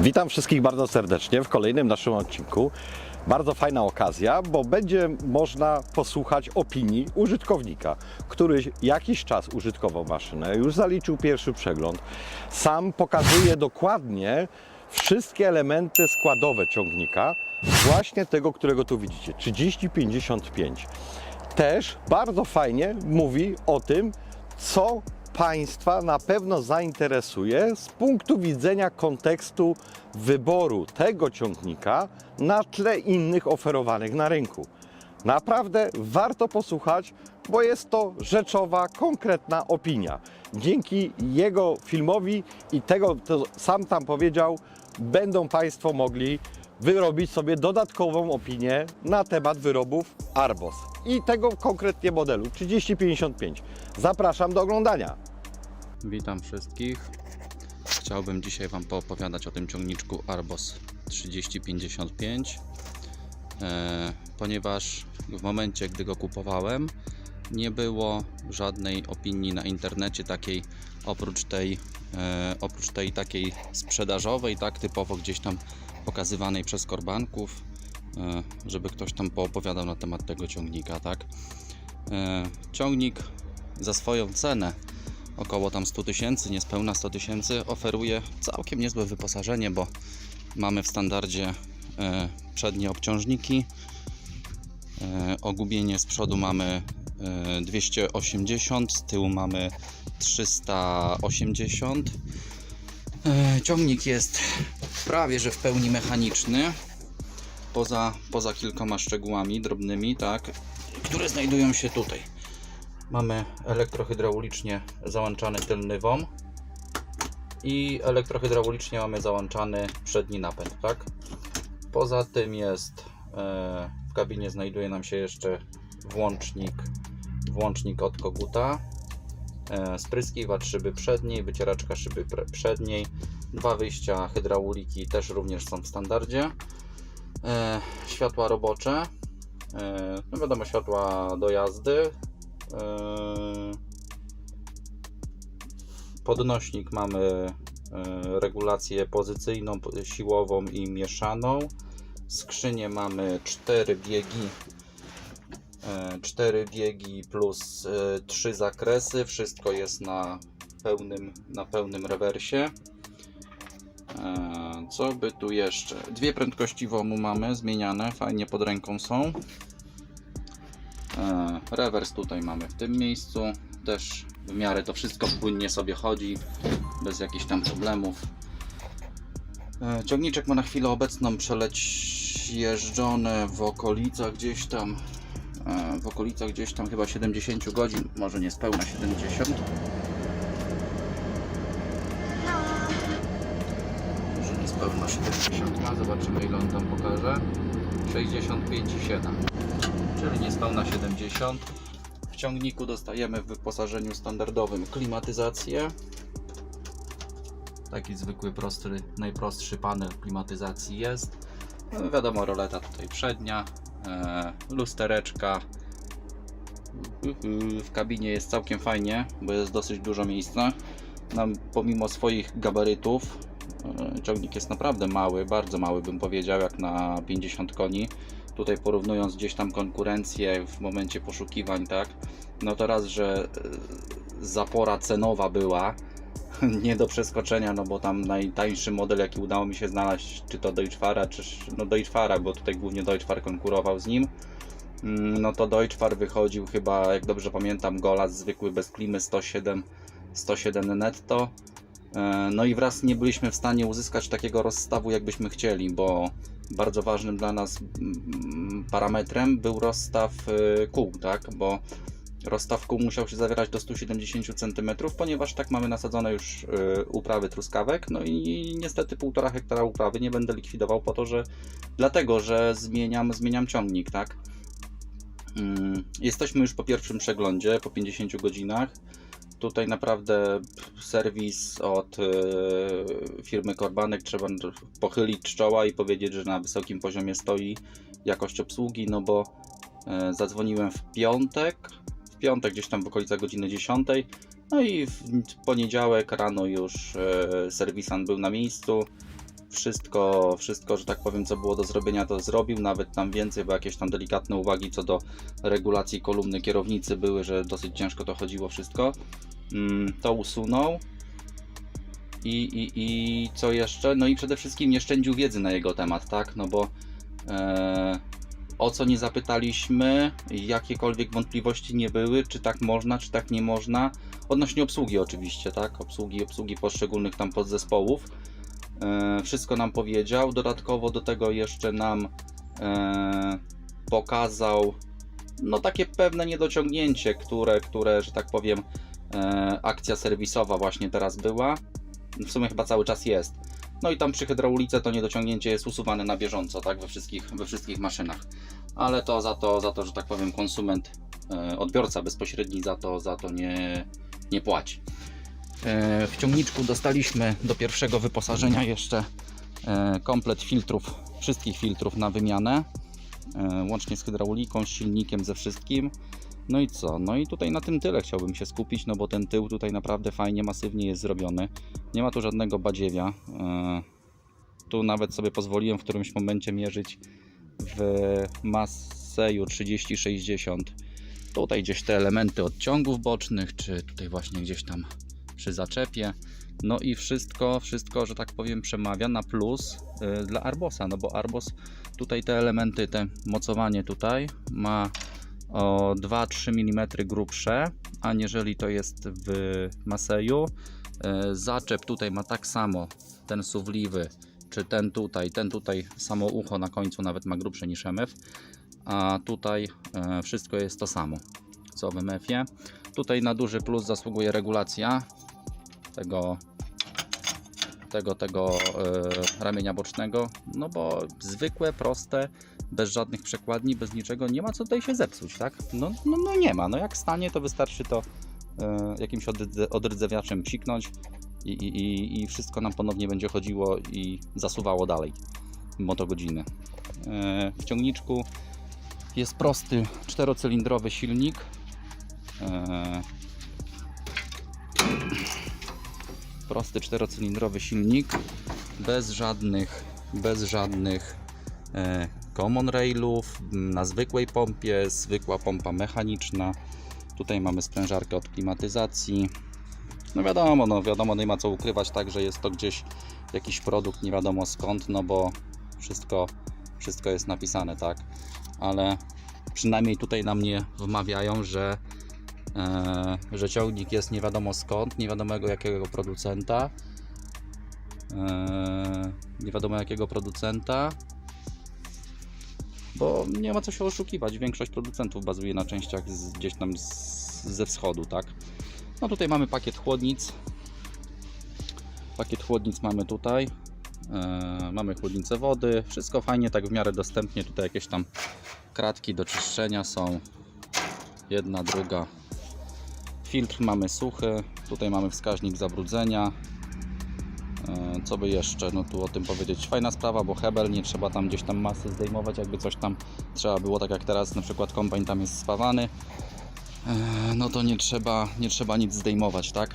Witam wszystkich bardzo serdecznie w kolejnym naszym odcinku. Bardzo fajna okazja, bo będzie można posłuchać opinii użytkownika, który jakiś czas użytkował maszynę, już zaliczył pierwszy przegląd. Sam pokazuje dokładnie wszystkie elementy składowe ciągnika, właśnie tego, którego tu widzicie, 3055. Też bardzo fajnie mówi o tym, co Państwa na pewno zainteresuje z punktu widzenia kontekstu wyboru tego ciągnika na tle innych oferowanych na rynku. Naprawdę warto posłuchać, bo jest to rzeczowa, konkretna opinia. Dzięki jego filmowi i tego, co sam tam powiedział, będą Państwo mogli wyrobić sobie dodatkową opinię na temat wyrobów Arbos i tego konkretnie modelu 3055. Zapraszam do oglądania. Witam wszystkich. Chciałbym dzisiaj Wam poopowiadać o tym ciągniczku Arbos 3055, e, ponieważ w momencie, gdy go kupowałem, nie było żadnej opinii na internecie takiej oprócz tej, e, oprócz tej takiej sprzedażowej, tak typowo gdzieś tam pokazywanej przez korbanków, e, żeby ktoś tam poopowiadał na temat tego ciągnika, tak. E, ciągnik za swoją cenę około tam 100 tysięcy, niespełna 100 tysięcy, oferuje całkiem niezłe wyposażenie, bo mamy w standardzie e, przednie obciążniki, ogubienie z przodu mamy e, 280, z tyłu mamy 380. E, ciągnik jest prawie że w pełni mechaniczny, poza, poza kilkoma szczegółami drobnymi, tak, które znajdują się tutaj. Mamy elektrohydraulicznie załączany tylny WOM i elektrohydraulicznie mamy załączany przedni napęd, tak? Poza tym jest e, w kabinie znajduje nam się jeszcze włącznik, włącznik od koguta, e, spryskiwacz szyby przedniej, wycieraczka szyby przedniej, dwa wyjścia hydrauliki też również są w standardzie, e, światła robocze, e, no wiadomo światła do jazdy, Eee, Podnośnik mamy e, regulację pozycyjną, po- siłową i mieszaną. Skrzynię mamy 4 biegi. 4 biegi plus 3 zakresy. Wszystko jest na pełnym, na pełnym rewersie. Eee, Co by tu jeszcze? Dwie prędkości WOMU mamy zmieniane, fajnie pod ręką są. E, Rewers tutaj mamy w tym miejscu. Też w miarę to wszystko płynnie sobie chodzi, bez jakichś tam problemów. E, Ciągniczek ma na chwilę obecną przeleć jeżdżone w okolicach gdzieś tam, e, w okolicach gdzieś tam chyba 70 godzin, może nie spełna 70. 70 ma, zobaczymy ile on tam pokaże. 65,7 czyli niespełna 70. W ciągniku dostajemy w wyposażeniu standardowym klimatyzację. Taki zwykły, prosty, najprostszy panel klimatyzacji jest. No, wiadomo, roleta tutaj przednia, e, lustereczka. W kabinie jest całkiem fajnie, bo jest dosyć dużo miejsca. Nam, pomimo swoich gabarytów, ciągnik jest naprawdę mały, bardzo mały bym powiedział, jak na 50 koni tutaj porównując gdzieś tam konkurencję w momencie poszukiwań, tak, no to raz, że e, zapora cenowa była nie do przeskoczenia, no bo tam najtańszy model, jaki udało mi się znaleźć, czy to Deutschfara, czy no Deutschfara, bo tutaj głównie Deutschfar konkurował z nim, Mm, no to Deutschfar wychodził chyba, jak dobrze pamiętam, Golas zwykły bez klimy 107, 107 netto. E, No i wraz nie byliśmy w stanie uzyskać takiego rozstawu, jakbyśmy chcieli, bo bardzo ważnym dla nas mm, parametrem był rozstaw y, kół, tak? Bo rozstaw kół musiał się zawierać do 170 cm, ponieważ tak mamy nasadzone już y, uprawy truskawek. No i niestety 1,5 hektara uprawy nie będę likwidował po to, że dlatego, że zmieniam, zmieniam ciągnik, tak? Mm, Jesteśmy już po pierwszym przeglądzie, po 50 godzinach. Tutaj naprawdę serwis od e, firmy Korbanek. Trzeba pochylić czoła i powiedzieć, że na wysokim poziomie stoi jakość obsługi, no bo e, zadzwoniłem w piątek, w piątek gdzieś tam w okolicach godziny 10, no i w poniedziałek rano już e, serwisant był na miejscu, wszystko, wszystko, że tak powiem, co było do zrobienia, to zrobił. Nawet tam więcej, bo jakieś tam delikatne uwagi co do regulacji kolumny kierownicy były, że dosyć ciężko to chodziło wszystko. Mm, To usunął. I, i, I co jeszcze? No i przede wszystkim nie szczędził wiedzy na jego temat, tak? No bo e, o co nie zapytaliśmy, jakiekolwiek wątpliwości nie były, czy tak można, czy tak nie można. Odnośnie obsługi oczywiście, tak? Obsługi, obsługi poszczególnych tam podzespołów. E, wszystko nam powiedział. Dodatkowo do tego jeszcze nam e, pokazał no takie pewne niedociągnięcie, które, które że tak powiem, e, akcja serwisowa właśnie teraz była. W sumie chyba cały czas jest. No i tam przy hydraulice to niedociągnięcie jest usuwane na bieżąco, tak, we wszystkich, we wszystkich maszynach. Ale to za to, za to, że tak powiem, konsument, odbiorca bezpośredni za to, za to nie, nie płaci. E, W ciągniczku dostaliśmy do pierwszego wyposażenia jeszcze e, komplet filtrów, wszystkich filtrów na wymianę, e, łącznie z hydrauliką, z silnikiem, ze wszystkim. No i co? No i tutaj na tym tyle chciałbym się skupić, no bo ten tył tutaj naprawdę fajnie, masywnie jest zrobiony. Nie ma tu żadnego badziewia. Tu nawet sobie pozwoliłem w którymś momencie mierzyć w Maseju 3060. Tutaj gdzieś te elementy odciągów bocznych, czy tutaj właśnie gdzieś tam przy zaczepie. No i wszystko, wszystko, że tak powiem, przemawia na plus y, dla Arbosa, no bo Arbos tutaj te elementy, te mocowanie tutaj ma o 2-3 mm grubsze, aniżeli to jest w Maseju. Y, Zaczep tutaj ma tak samo, ten suwliwy, czy ten tutaj, ten tutaj samo ucho na końcu nawet ma grubsze niż MF, a tutaj e, wszystko jest to samo, co w MF-ie. Tutaj na duży plus zasługuje regulacja tego tego, tego e, ramienia bocznego, no bo zwykłe, proste, bez żadnych przekładni, bez niczego, nie ma co tutaj się zepsuć, tak? No, no, no nie ma, no jak stanie to wystarczy to e, jakimś odrdze- odrdzewiaczem psiknąć i, i, i, i wszystko nam ponownie będzie chodziło i zasuwało dalej motogodziny. E, w ciągniczku jest prosty czterocylindrowy silnik. E, prosty czterocylindrowy silnik bez żadnych bez żadnych e, common railów na zwykłej pompie, zwykła pompa mechaniczna. Tutaj mamy sprężarkę od klimatyzacji. No wiadomo, no wiadomo, nie ma co ukrywać tak, że jest to gdzieś jakiś produkt nie wiadomo skąd, no bo wszystko, wszystko jest napisane, tak? Ale przynajmniej tutaj nam nie wmawiają, że, że ciągnik jest nie wiadomo skąd, nie wiadomo jakiego producenta. E, nie wiadomo jakiego producenta. Bo nie ma co się oszukiwać. Większość producentów bazuje na częściach z, gdzieś tam z, ze wschodu, tak? No tutaj mamy pakiet chłodnic. Pakiet chłodnic mamy tutaj. E, mamy chłodnicę wody. Wszystko fajnie, tak w miarę dostępnie. Tutaj jakieś tam kratki do czyszczenia są. Jedna, druga. Filtr mamy suchy. Tutaj mamy wskaźnik zabrudzenia. E, Co by jeszcze, no tu o tym powiedzieć. Fajna sprawa, bo hebel nie trzeba tam gdzieś tam masy zdejmować, jakby coś tam trzeba było, tak jak teraz na przykład kombajn tam jest spawany, e, no to nie trzeba, nie trzeba nic zdejmować, tak?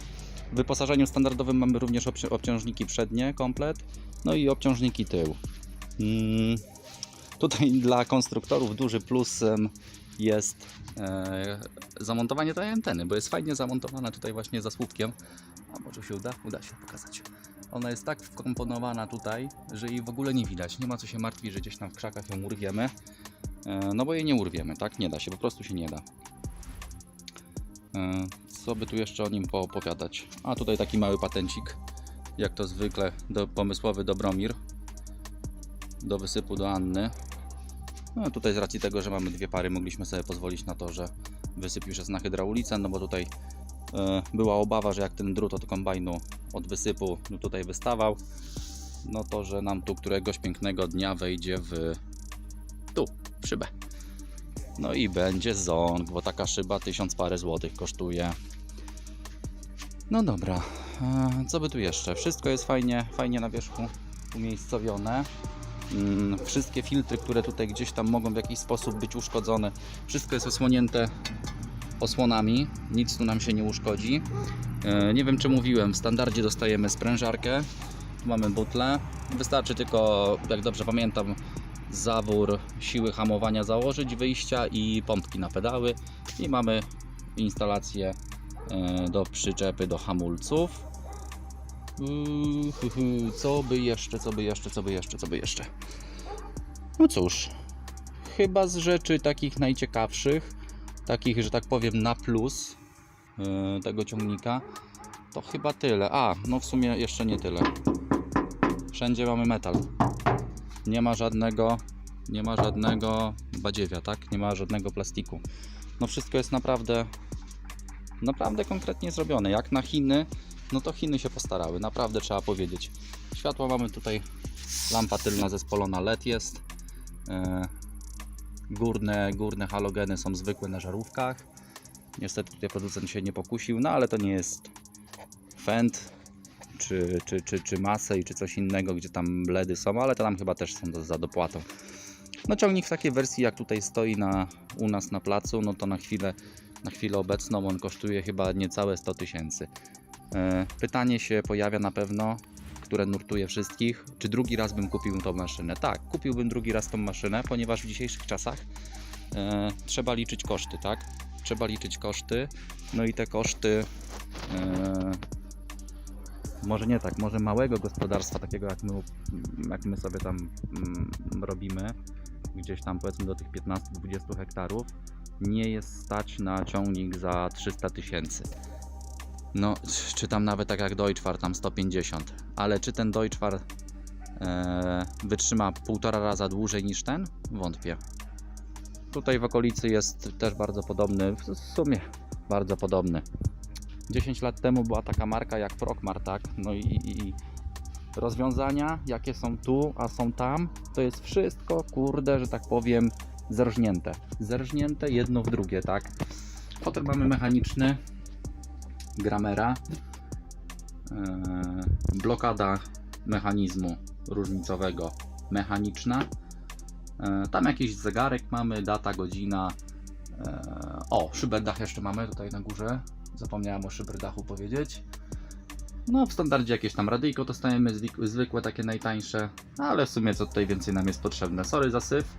W wyposażeniu standardowym mamy również obci- obciążniki przednie, komplet, no i obciążniki tył. Mm, Tutaj dla konstruktorów duży plusem jest e, zamontowanie tej anteny, bo jest fajnie zamontowana tutaj właśnie za słupkiem. A może się uda? Uda się pokazać. Ona jest tak wkomponowana tutaj, że jej w ogóle nie widać. Nie ma co się martwić, że gdzieś tam w krzakach ją urwiemy. E, No bo jej nie urwiemy, tak? Nie da się, po prostu się nie da. E, Co by tu jeszcze o nim poopowiadać? A tutaj taki mały patencik, jak to zwykle, do, pomysłowy Dobromir. Do wysypu do Anny. No tutaj z racji tego, że mamy dwie pary, mogliśmy sobie pozwolić na to, że wysyp już jest na hydraulice, no bo tutaj e, była obawa, że jak ten drut od kombajnu od wysypu tutaj wystawał, no to, że nam tu któregoś pięknego dnia wejdzie w tu, w szybę. No i będzie ząg, bo taka szyba tysiąc parę złotych kosztuje. No dobra, e, co by tu jeszcze? Wszystko jest fajnie, fajnie na wierzchu umiejscowione. Mm, Wszystkie filtry, które tutaj gdzieś tam mogą w jakiś sposób być uszkodzone, wszystko jest osłonięte osłonami, nic tu nam się nie uszkodzi. E, Nie wiem czy mówiłem, w standardzie dostajemy sprężarkę. Tu mamy butlę. Wystarczy tylko, jak dobrze pamiętam, zawór siły hamowania założyć, wyjścia i pompki na pedały. I mamy instalację e, do przyczepy do hamulców. Co by jeszcze, co by jeszcze, co by jeszcze, co by jeszcze? No cóż, chyba z rzeczy takich najciekawszych, takich, że tak powiem, na plus yy, tego ciągnika, to chyba tyle. A, no w sumie jeszcze nie tyle. Wszędzie mamy metal. Nie ma żadnego, nie ma żadnego badziewia, tak? Nie ma żadnego plastiku. No wszystko jest naprawdę, naprawdę konkretnie zrobione. Jak na Chiny, no to Chiny się postarały, naprawdę trzeba powiedzieć. Światło mamy tutaj, lampa tylna zespolona LED jest. E, Górne, górne halogeny są zwykłe na żarówkach. Niestety tutaj producent się nie pokusił, no ale to nie jest Fend czy, czy, czy, czy Masej, czy coś innego, gdzie tam LEDy są, ale to tam chyba też są za dopłatą. No ciągnik w takiej wersji jak tutaj stoi na, u nas na placu, no to na chwilę, na chwilę obecną on kosztuje chyba niecałe 100 tysięcy. E, Pytanie się pojawia na pewno, które nurtuje wszystkich, czy drugi raz bym kupił tą maszynę. Tak, kupiłbym drugi raz tą maszynę, ponieważ w dzisiejszych czasach e, trzeba liczyć koszty, tak? Trzeba liczyć koszty, no i te koszty e, może nie tak, może małego gospodarstwa, takiego jak my, jak my sobie tam mm, robimy, gdzieś tam powiedzmy do tych 15-20 hektarów, nie jest stać na ciągnik za 300 tysięcy. No, czy tam nawet tak jak Deutschfar, tam 150, ale czy ten Deutschfar e, wytrzyma półtora raza dłużej niż ten? Wątpię. Tutaj w okolicy jest też bardzo podobny, w sumie bardzo podobny. 10 lat temu była taka marka jak Prokmar, tak? No i, i, i rozwiązania, jakie są tu, a są tam, to jest wszystko, kurde, że tak powiem, zerżnięte. Zerżnięte jedno w drugie, tak? Potem mamy mechaniczny, gramera, Eee, blokada mechanizmu różnicowego mechaniczna. Eee, Tam jakiś zegarek mamy, data, godzina. Eee, O, szyberdach jeszcze mamy tutaj na górze. Zapomniałem o szyberdachu powiedzieć. No, w standardzie jakieś tam radyjko dostajemy, zwykłe, takie najtańsze, ale w sumie co tutaj więcej nam jest potrzebne. Sorry za syf,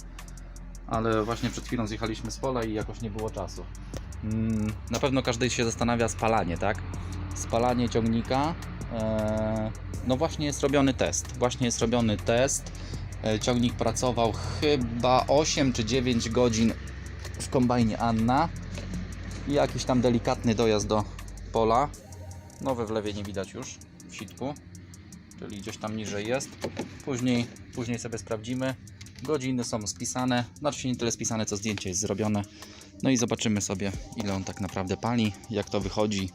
ale właśnie przed chwilą zjechaliśmy z pola i jakoś nie było czasu. Mm, Na pewno każdy się zastanawia spalanie, tak? Spalanie ciągnika. e, No właśnie jest robiony test. Właśnie jest robiony test. E, Ciągnik pracował chyba 8 czy 9 godzin w kombajnie Anna. I jakiś tam delikatny dojazd do pola. No we wlewie nie widać już w sitku, czyli gdzieś tam niżej jest. Później, później sobie sprawdzimy. Godziny są spisane, znaczy nie tyle spisane, co zdjęcie jest zrobione. No i zobaczymy sobie, ile on tak naprawdę pali, jak to wychodzi.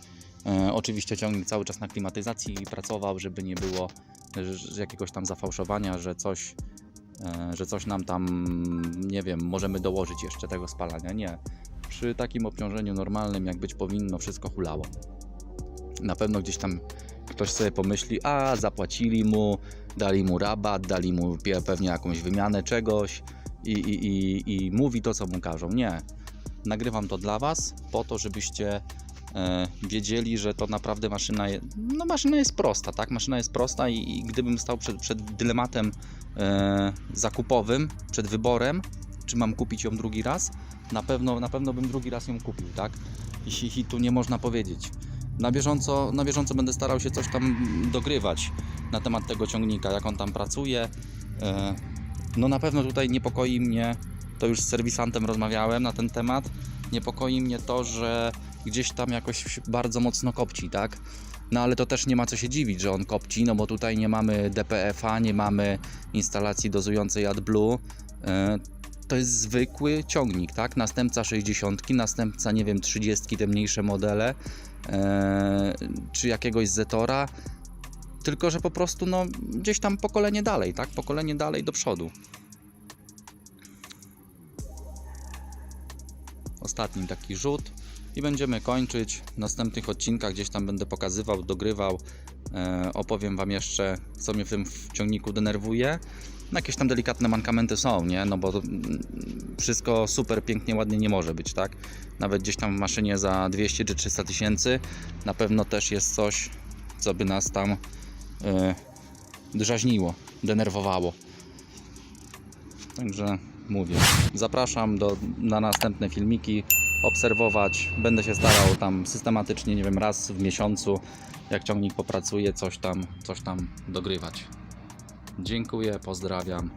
E, oczywiście ciągnik cały czas na klimatyzacji pracował, żeby nie było jakiegoś tam zafałszowania, że coś, e, że coś nam tam, nie wiem, możemy dołożyć jeszcze tego spalania. Nie. Przy takim obciążeniu normalnym, jak być powinno, wszystko hulało. Na pewno gdzieś tam ktoś sobie pomyśli, a zapłacili mu, dali mu rabat, dali mu pewnie jakąś wymianę czegoś i, i, i, i mówi to, co mu każą. Nie. Nagrywam to dla Was, po to, żebyście e, wiedzieli, że to naprawdę maszyna no maszyna jest prosta, tak? Maszyna jest prosta i, i gdybym stał przed, przed dylematem e, zakupowym, przed wyborem, czy mam kupić ją drugi raz, na pewno, na pewno bym drugi raz ją kupił, tak? I, i tu nie można powiedzieć. Na bieżąco, na bieżąco będę starał się coś tam dogrywać na temat tego ciągnika, jak on tam pracuje. E, No na pewno tutaj niepokoi mnie, to już z serwisantem rozmawiałem na ten temat, niepokoi mnie to, że gdzieś tam jakoś bardzo mocno kopci, tak? No ale to też nie ma co się dziwić, że on kopci, no bo tutaj nie mamy DPF-a, nie mamy instalacji dozującej AdBlue. E, To jest zwykły ciągnik, tak? Następca 60, następca, nie wiem, 30, te mniejsze modele, e, czy jakiegoś Zetora. Tylko, że po prostu no, gdzieś tam pokolenie dalej, tak? Pokolenie dalej do przodu. Ostatni taki rzut i będziemy kończyć. W następnych odcinkach gdzieś tam będę pokazywał, dogrywał. E, opowiem Wam jeszcze, co mnie w tym ciągniku denerwuje. No, jakieś tam delikatne mankamenty są, nie? No bo wszystko super, pięknie, ładnie nie może być, tak? Nawet gdzieś tam w maszynie za 200 czy 300 tysięcy na pewno też jest coś, co by nas tam e, drażniło, denerwowało. Także mówię. Zapraszam do, na następne filmiki, obserwować. Będę się starał tam systematycznie, nie wiem, raz w miesiącu, jak ciągnik popracuje, coś tam, coś tam dogrywać. Dziękuję, pozdrawiam.